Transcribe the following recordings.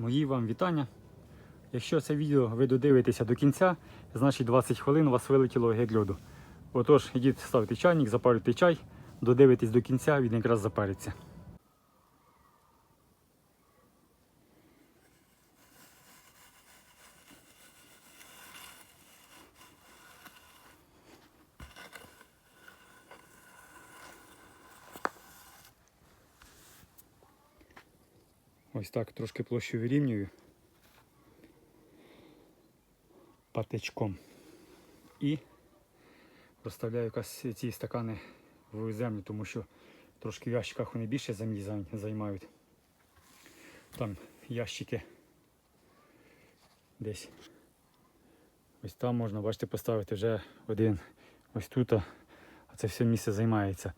Мої вам вітання. Якщо це відео ви додивитеся до кінця, значить 20 хвилин у вас вилетіло геть льоду. Отож, йдіть ставте чайник, запарюйте чай, додивитесь до кінця, він якраз запариться. Ось так трошки площу вирівнюю патичком. І розставляю якось ці стакани в землю, тому що трошки в ящиках вони більше землі зай- займають. Там ящики десь. Ось там можна, бачите, поставити вже один ось тут, а це все місце займається.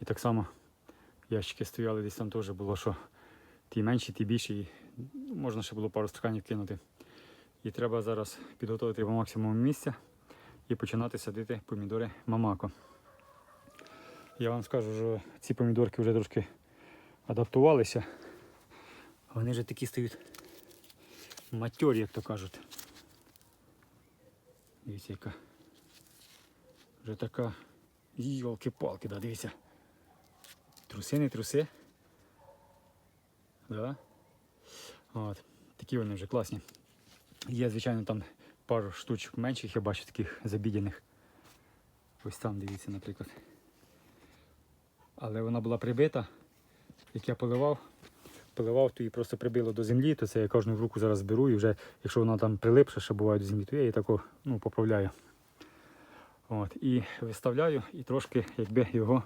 І так само ящики стояли десь там теж було, що ті менші, ті більші. Можна ще було пару стаканів кинути. І треба зараз підготувати по максимуму місця і починати садити помідори Мамако. Я вам скажу, що ці помідорки вже трошки адаптувалися. Вони вже такі стають матьорі, як то кажуть. Дивіться, яка. Вже така йолки-палки, да, дивіться. Труси, не труси. Да? От. Такі вони вже класні. Є, звичайно, там пару штучок менших, я бачу таких забідяних. Ось там, дивіться, наприклад. Але вона була прибита, як я поливав, поливав, то її просто прибило до землі, то це я кожну в руку зараз беру і вже, якщо вона там прилипша, ще буває до землі, то я її тако ну, поправляю. От, і виставляю і трошки, якби його,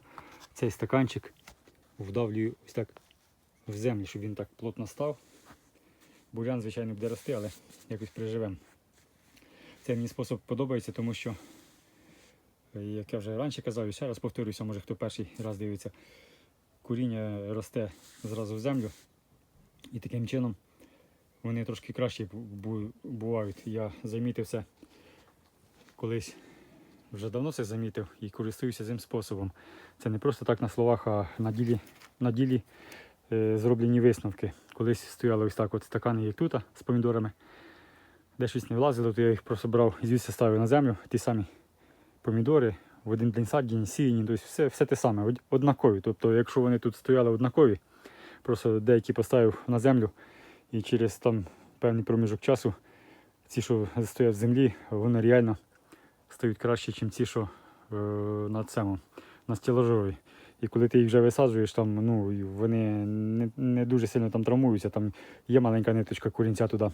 цей стаканчик вдавлюю ось так в землю, щоб він так плотно став. Бурян, звичайно, буде рости, але якось переживемо. Цей мені спосіб подобається, тому що, як я вже раніше казав, і ще раз повторюся, може хто перший раз дивиться, куріння росте зразу в землю. І таким чином вони трошки краще бу- бу- бувають. Я замітив це колись, вже давно це замітив і користуюся цим способом. Це не просто так на словах, а на ділі, на ділі зроблені висновки. Колись стояли ось так от стакани, як тут, з помідорами. Де щось не влазило, то я їх просто брав і звідси ставив на землю, ті самі помідори, в один день саджені, сіяні, тобто все, все те саме, однакові. Тобто, якщо вони тут стояли однакові, просто деякі поставив на землю і через там певний проміжок часу ці, що стоять в землі, вони реально стають краще, ніж ті, що е, на цьому, на стілажові. І коли ти їх вже висаджуєш, там, ну, вони не, не дуже сильно там травмуються, там є маленька ниточка корінця туди.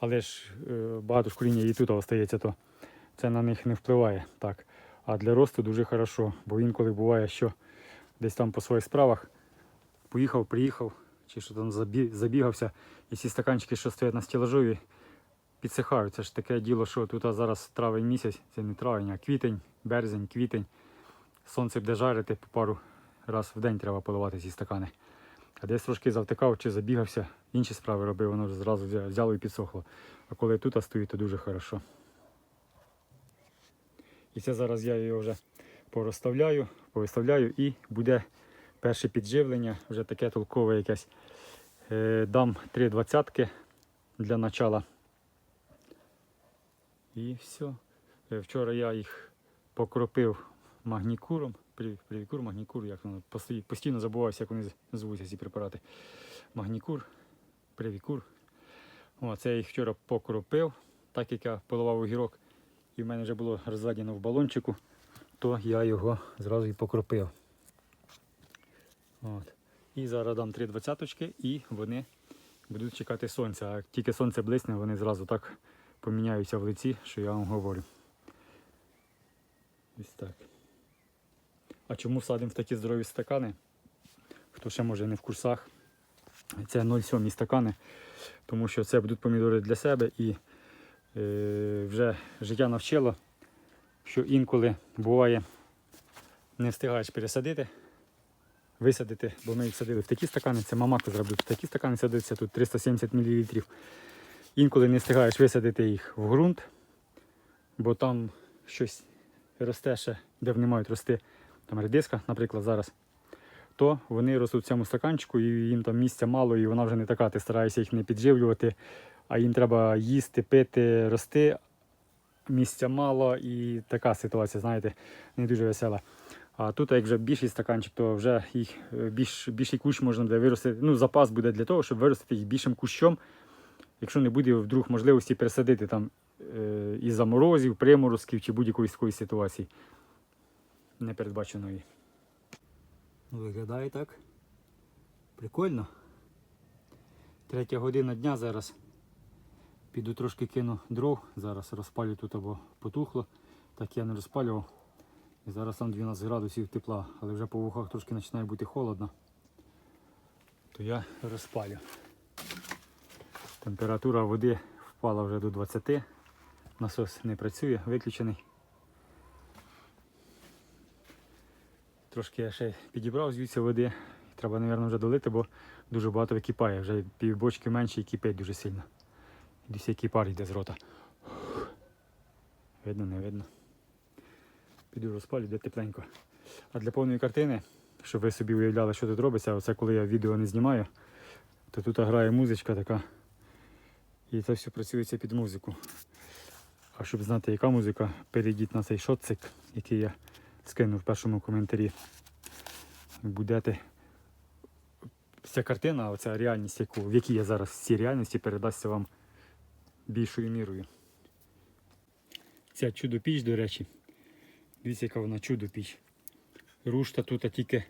Але ж е, багато ж коріння і тут остається, то це на них не впливає. так. А для росту дуже хорошо, бо інколи буває, що десь там по своїх справах поїхав, приїхав, чи що там забігався, і ці стаканчики, що стоять на стілажові, підсихають. Це ж таке діло, що тут зараз травень місяць, це не травень, а квітень, березень, квітень. Сонце буде жарити по пару раз в день треба поливати ці стакани. А десь трошки завтикав чи забігався, інші справи робив, воно вже зразу взяло і підсохло. А коли тут стоїть, то дуже хорошо. І це зараз я його вже порозставляю, повиставляю і буде перше підживлення, вже таке толкове якесь. Е, Дам три двадцятки для начала. І все. Вчора я їх покропив магнікуром. Привікур, магнікур, як воно постійно забуваюся, як вони звуться ці препарати. Магнікур, привікур. О, це я їх вчора покропив, так як я поливав огірок, і в мене вже було розведено в балончику, то я його зразу і покропив. От. І зараз дам три двадцяточки і вони будуть чекати сонця. А тільки сонце блисне, вони зразу так поміняються в лиці, що я вам говорю. Ось так. А чому садимо в такі здорові стакани? Хто ще може не в курсах? Це 0,7 стакани, тому що це будуть помідори для себе і е, вже життя навчило, що інколи буває не встигаєш пересадити, висадити, бо ми їх садили в такі стакани, це мамако зробив, в такі стакани садиться тут 370 мл. Інколи не встигаєш висадити їх в ґрунт, бо там щось росте ще, де вони мають рости. Там редиска, наприклад, зараз. то вони ростуть в цьому стаканчику, і їм там місця мало, і вона вже не така. Ти стараєшся їх не підживлювати, а їм треба їсти, пити, рости. Місця мало і така ситуація, знаєте, не дуже весела. А тут, як вже більший стаканчик, то вже їх е, більш, більший кущ можна буде виростити. Ну, запас буде для того, щоб виростити їх більшим кущом, якщо не буде вдруг можливості пересадити там е, із-за морозів, приморозків чи будь-якої такої ситуації непередбаченої. Виглядає так. Прикольно. Третя година дня зараз. Піду трошки кину дров, зараз розпалю тут або потухло, так я не розпалював. І зараз там 12 градусів тепла, але вже по вухах трошки починає бути холодно. То я розпалю. Температура води впала вже до 20. Насос не працює, виключений. Трошки я ще підібрав звідси води. Треба, мабуть, вже долити, бо дуже багато википає. Вже півбочки менше і кипить дуже сильно. Десь який пар йде з рота. Видно, не видно. Піду розпалю, де тепленько. А для повної картини, щоб ви собі уявляли, що тут робиться, оце коли я відео не знімаю, то тут грає музичка така. І це все працюється під музику. А щоб знати, яка музика, перейдіть на цей шотцик, який я скинув в першому коментарі. Будете. Ця картина, оця реальність, яку, в якій я зараз в цій реальності передасться вам більшою мірою. Ця чудо-піч, до речі, дивіться, яка вона чудо-піч. Рушта тут тільки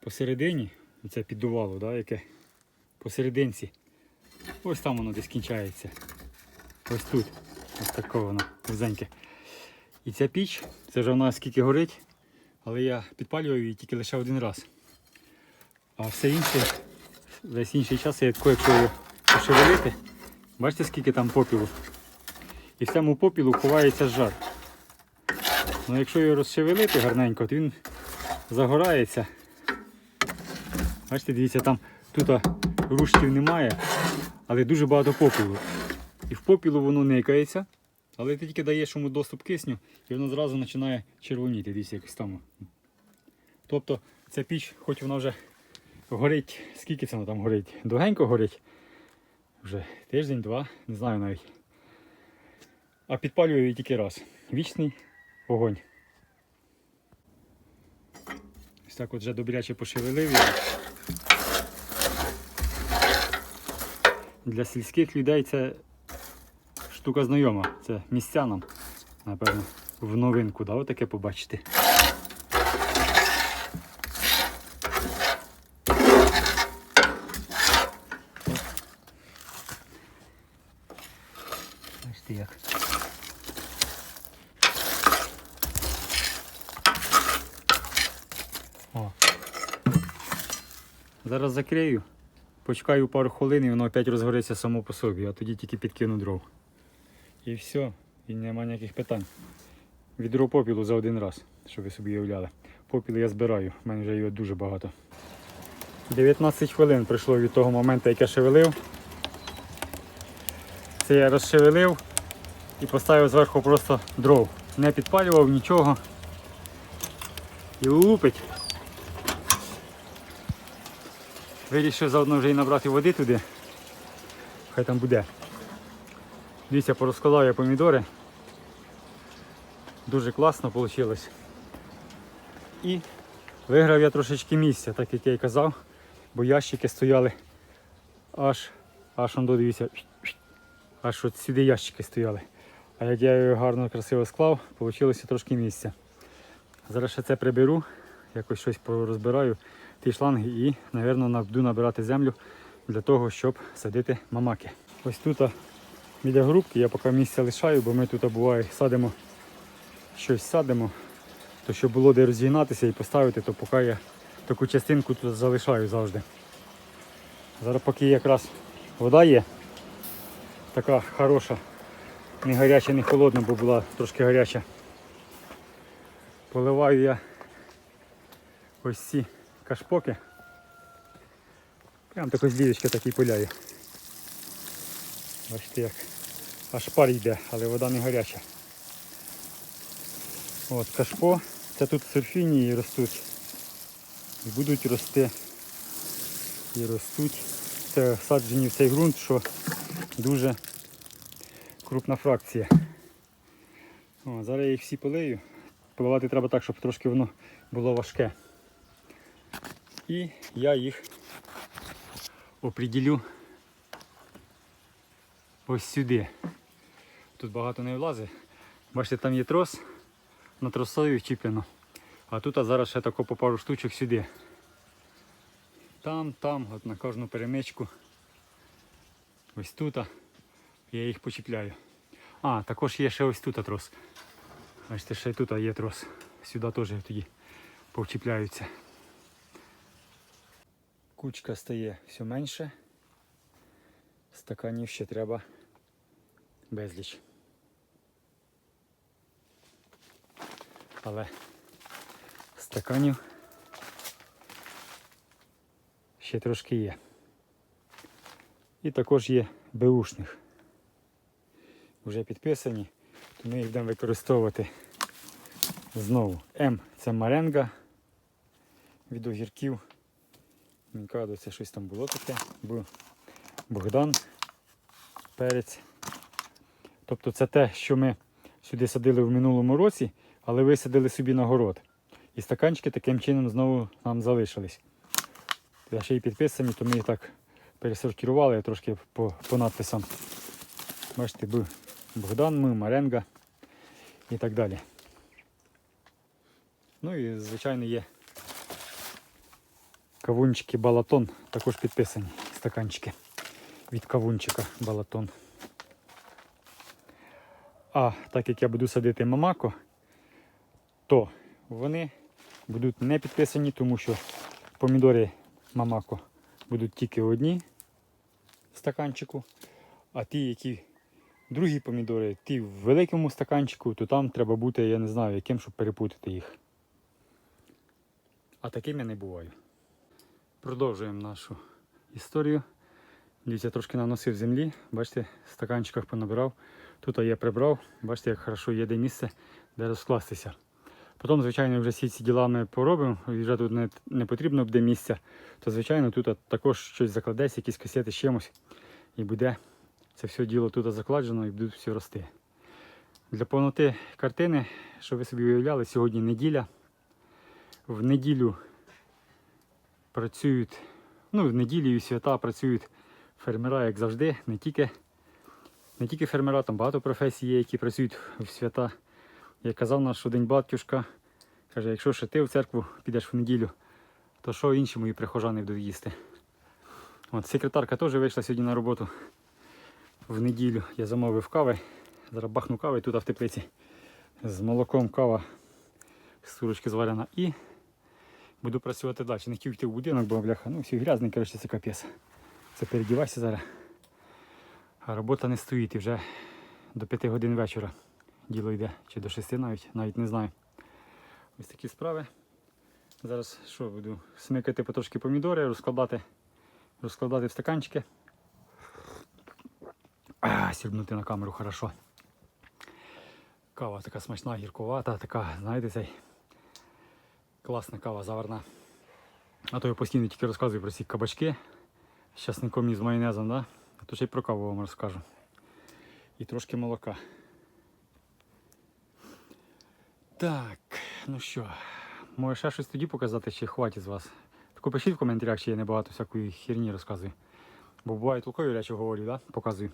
посередині, це піддувало, да, яке посерединці. Ось там воно десь кінчається. Ось тут. Ось таке воно вузеньке. І ця піч, це вже вона скільки горить, але я підпалював її тільки лише один раз. А все інше, весь інший час я її пошевелити, бачите скільки там попілу. І в цьому попілу ховається жар. Ну якщо його розшевелити гарненько, то він загорається. Бачите, дивіться, там тут руштів немає, але дуже багато попілу. І в попілу воно никається, але ти тільки даєш йому доступ кисню і воно зразу починає червоніти десь якось там. Тобто ця піч, хоч вона вже горить, скільки це вона там горить? Довгенько горить. Вже тиждень-два, не знаю навіть. А підпалюю її тільки раз. Вічний огонь. Ось так от вже добряче пошевелив його. Для сільських людей це штука знайома. Це містянам, напевно, в новинку, да, отаке побачити. Бачите як. О. Зараз закрию, почекаю пару хвилин і воно опять розгориться само по собі, а тоді тільки підкину дров. І все, і нема ніяких питань. Відро попілу за один раз, щоб ви собі уявляли. Попіл я збираю, в мене вже його дуже багато. 19 хвилин пройшло від того моменту, як я шевелив. Це я розшевелив і поставив зверху просто дров. Не підпалював нічого. І лупить. Вирішив заодно вже і набрати води туди. Хай там буде. Дивіться, порозкладав я помідори. Дуже класно вийшло. І виграв я трошечки місця, так як я і казав, бо ящики стояли аж, аж он дивіться, аж от сюди ящики стояли. А як я його гарно красиво склав, вийшло трошки місця. Зараз ще це приберу, якось щось порозбираю, ті шланги і, мабуть, буду набирати землю для того, щоб садити мамаки. Ось тут біля грубки я поки місця лишаю, бо ми тут буває садимо щось садимо, то щоб було де розігнатися і поставити, то поки я таку частинку тут залишаю завжди. Зараз поки якраз вода є, така хороша, не гаряча, не холодна, бо була трошки гаряча. Поливаю я ось ці кашпоки. Прям такої злівочки такий пиляю. Бачите як. Аж пар йде, але вода не гаряча. От кашпо. Це тут сурфінії ростуть. І будуть рости. І ростуть. Це саджені в цей ґрунт, що дуже крупна фракція. О, зараз я їх всі полию. Поливати треба так, щоб трошки воно було важке. І я їх оприділю ось сюди. Тут багато не влазить. Бачите, там є трос, на тросою вчіплено. А тут а зараз ще тако по пару штучок сюди. Там, там, от на кожну перемичку. Ось тут. Я їх почіпляю. А, також є ще ось тут трос. Бачите, ще й тут є трос. Сюди теж тоді повчіпляються. Кучка стає все менше. Стаканів ще треба безліч. Але стаканів ще трошки є. І також є беушних. Вже підписані, то ми їх будемо використовувати знову. М це маренга від огірків. Мікадо це щось там було таке. Б Богдан, перець. Тобто це те, що ми сюди садили в минулому році, але висадили собі на город. І стаканчики таким чином знову нам залишились. Я ще й підписані, то ми їх так пересортували трошки по, по надписам. Бачите, Б Богдан, М, Маренга і так далі. Ну і звичайно є кавунчики балатон, також підписані стаканчики від кавунчика балатон. А так як я буду садити мамако, то вони будуть не підписані, тому що помідори мамако будуть тільки одні стаканчику, а ті, які другі помідори, ті в великому стаканчику, то там треба бути, я не знаю, яким, щоб перепутати їх. А таким я не буваю. Продовжуємо нашу історію. Дивіться, трошки наносив землі, бачите, в стаканчиках понабирав. Тут я прибрав, бачите, як хорошо є де місце, де розкластися. Потім, звичайно, вже всі ці діла ми поробимо, вже тут не, не потрібно буде місця, то звичайно тут також щось закладеться, якісь касети чимось. І буде це все діло тут закладено і будуть все рости. Для повноти картини, щоб ви собі уявляли, сьогодні неділя. В неділю працюють, ну, в неділю і свята працюють фермера, як завжди, не тільки, не тільки фермера, там багато професій є, які працюють в свята. Як казав наш один батюшка, каже, якщо ще ти в церкву підеш в неділю, то що інші мої прихожани будуть їсти. От, секретарка теж вийшла сьогодні на роботу в неділю. Я замовив кави. Зараз бахну кави тут в теплиці. З молоком кава з турочки зварена. І буду працювати далі. Не хотів йти в будинок, бо бляха, ну всі грязний, коротше, це капець. Це передівайся зараз. Робота не стоїть і вже до 5 годин вечора діло йде. Чи до 6 навіть, навіть не знаю. Ось такі справи. Зараз що буду смикати потрошки помідори, розкладати, розкладати в стаканчики. А, сірбнути на камеру хорошо. Кава така смачна, гіркувата, така, знаєте, цей класна кава заварна. А то я постійно тільки розказую про ці кабачки з часником і з майонезом, да? А то ще й про каву вам розкажу. І трошки молока. Так, ну що, може ще щось тоді показати, чи хватить з вас. Таку пишіть в коментарях, чи я небагато всякої херні розказую. Бо буває толкові речі говорю, да? показую.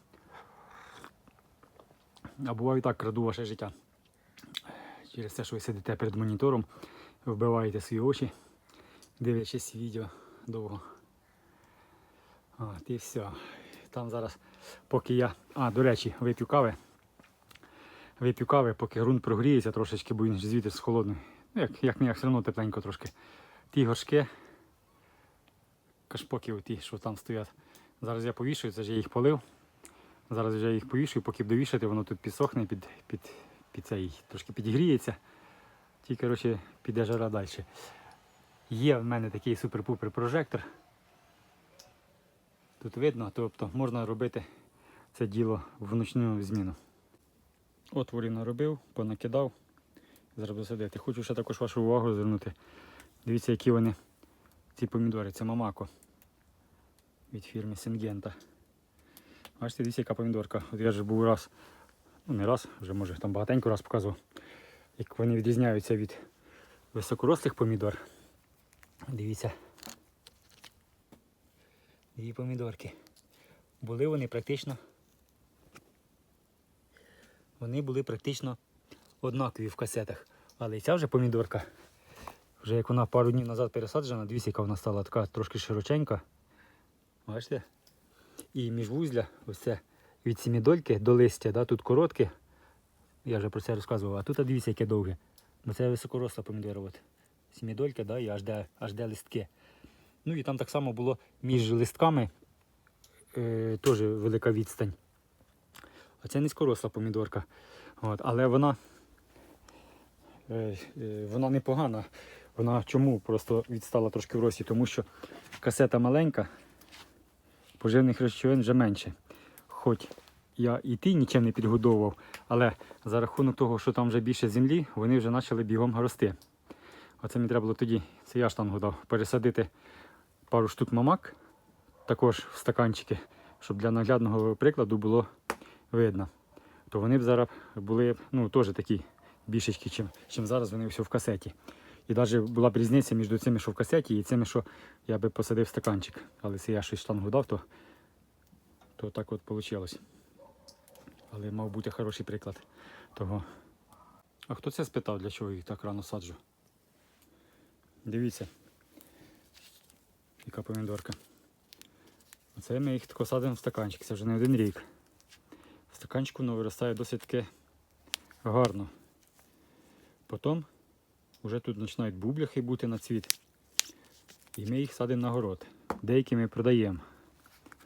А буває так, краду ваше життя. Через те, що ви сидите перед монітором, вбиваєте свої очі, дивлячись відео довго. От і все. Там зараз, поки я. А, до речі, вип'ю кави. Вип'ю кави, поки ґрунт прогріється трошечки, бо він звідти холодний. Ну, як, як не як, все одно тепленько трошки. Ті горшки, кашпоки ті, що там стоять. Зараз я повішую, це ж я їх полив. Зараз вже їх повішую, поки буду вішати, воно тут підсохне, під, під, під цей, трошки підігріється. Ті, коротше, піде жара далі. Є в мене такий супер-пупер прожектор. Тут видно, тобто можна робити це діло в ночну зміну. Отворів наробив, понакидав. Зараз буду садити. Хочу ще також вашу увагу звернути. Дивіться, які вони ці помідори. Це Мамако від фірми Сингента. Бачите, дивіться, яка помідорка. От я вже був раз, ну не раз, вже може там багатенько раз показував, як вони відрізняються від високорослих помідор. Дивіться. Дві помідорки. Були вони практично. Вони були практично однакові в касетах. Але і ця вже помідорка. Вже як вона пару днів назад пересаджена, дивіться, яка вона стала така трошки широченька. Бачите? І міжвузля, ось це від сімідольки до листя, да, тут коротке. Я вже про це розказував, а тут а дивіться, яке довге. Бо це високоросла помідора. От. Сімідолька, да, і аж де, аж де листки. Ну і там так само було між листками е, теж велика відстань. Це низькоросла помідорка. От, але вона, е, е, вона непогана. Вона чому просто відстала трошки в рості? Тому що касета маленька, поживних речовин вже менше. Хоч я і ті нічим не підгодовував, але за рахунок того, що там вже більше землі, вони вже почали бігом рости. Оце мені треба було тоді, це я штангу дав, пересадити пару штук мамак, також в стаканчики, щоб для наглядного прикладу було видно. То вони б зараз були ну, теж такі більшечки, чим, чим зараз вони все в касеті. І навіть була б різниця між цими, що в касеті, і цими, що я би посадив в стаканчик. Але це я щось штангу дав, то, то так от вийшло. Але мав бути хороший приклад того. А хто це спитав, для чого їх так рано саджу? Дивіться, яка помідорка. Оце ми їх тако садимо в стаканчик, це вже не один рік. В стаканчику воно виростає досить таки гарно. Потім вже тут починають бубляхи бути на цвіт. І ми їх садимо на город. Деякі ми продаємо.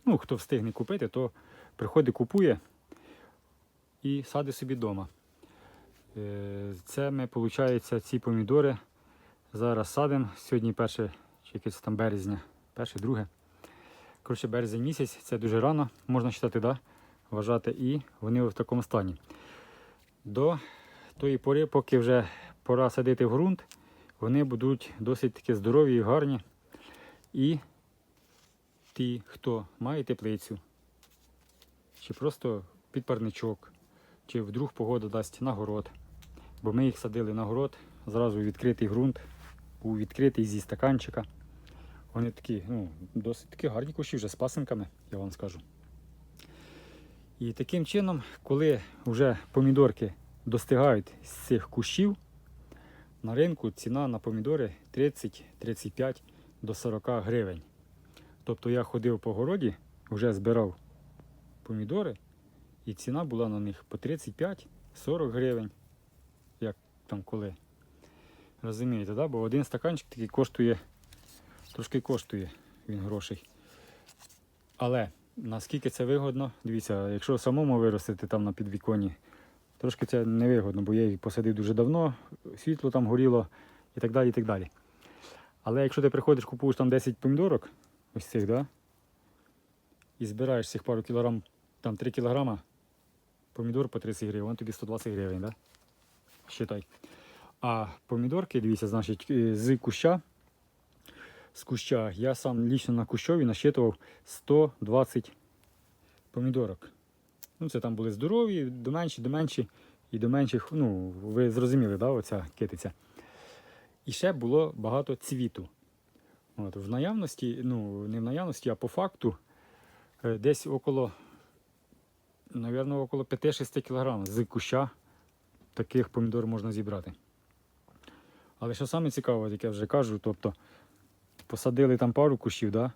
Ну, хто встигне купити, то приходить, купує і садить собі вдома. Це ми, виходить, ці помідори зараз садимо. Сьогодні перше, чи якесь там березня, перше, друге. Коротше, березень місяць, це дуже рано, можна вважати, да? вважати, і вони в такому стані. До тої пори, поки вже пора садити в ґрунт, вони будуть досить таки здорові і гарні. І ті, хто має теплицю, чи просто під парничок, чи вдруг погода дасть на город. Бо ми їх садили на город, зразу відкритий ґрунт, у відкритий зі стаканчика. Вони такі, ну, досить такі гарні кущі вже з пасинками, я вам скажу. І таким чином, коли вже помідорки достигають з цих кущів, на ринку ціна на помідори 30-35 до 40 гривень. Тобто я ходив по городі, вже збирав помідори, і ціна була на них по 35-40 гривень. Як там коли. Розумієте, да? бо один стаканчик такий коштує, трошки коштує він грошей. Але наскільки це вигодно, дивіться, якщо самому виростити там на підвіконні, трошки це невигодно, бо я їх посадив дуже давно, світло там горіло і так далі. і так далі. Але якщо ти приходиш, купуєш там 10 помідорок, ось цих, да? і збираєш цих пару кілограм, там 3 кілограма, помідор по 30 гривень, він тобі 120 гривень, да? Считай. А помідорки, дивіться, значить, е, з куща, з куща, я сам лічно на кущові насчитував 120 помідорок. Ну, це там були здорові, до менші, до менші і до менших, ну, ви зрозуміли, да, оця китиця. І ще було багато цвіту. От, в наявності, ну, не в наявності, а по факту е, десь около, напевно, около 5-6 кг з куща таких помідор можна зібрати. Але що саме цікаве, як я вже кажу, тобто посадили там пару кущів, да?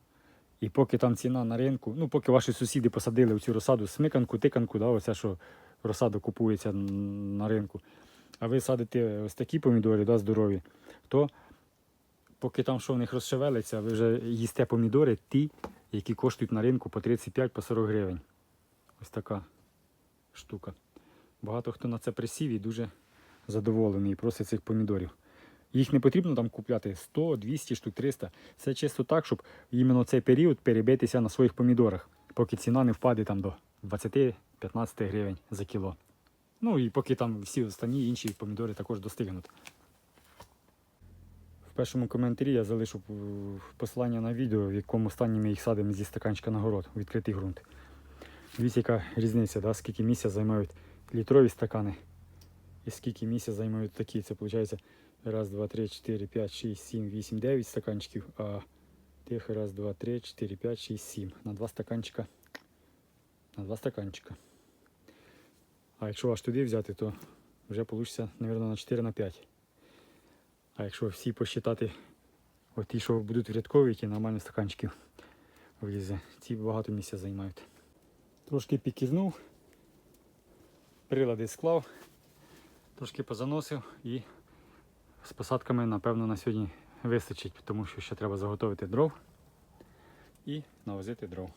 і поки там ціна на ринку, ну поки ваші сусіди посадили цю розсаду смиканку, тиканку, да? оце що розсада купується на ринку, а ви садите ось такі помідори, да, здорові, то поки там що в них розшевелиться, ви вже їсте помідори ті, які коштують на ринку по 35-40 гривень. Ось така штука. Багато хто на це присів і дуже задоволений і просить цих помідорів. Їх не потрібно там купляти 100, 200 штук, 300. Це чисто так, щоб іменно цей період перебитися на своїх помідорах, поки ціна не впаде там до 20-15 гривень за кіло. Ну і поки там всі останні інші помідори також достигнуть. В першому коментарі я залишу е, посилання на відео, в якому стані ми їх садимо зі стаканчика на город, у відкритий ґрунт. Дивіться, яка різниця, да? скільки місця займають літрові стакани і скільки місця займають такі. Це виходить раз, два, три, чотири, п'ять, шість, сім, вісім, дев'ять стаканчиків, а тих раз, два, три, чотири, п'ять, шість, сім. На два стаканчика. На два стаканчика. А якщо аж туди взяти, то вже вийде, мабуть, на 4 на 5. А якщо всі посчитати, от ті, що будуть рядкові, ті нормально стаканчиків влізе. Ці багато місця займають. Трошки підкизнув, прилади склав, трошки позаносив і з посадками, напевно, на сьогодні вистачить, тому що ще треба заготовити дров і навозити дров.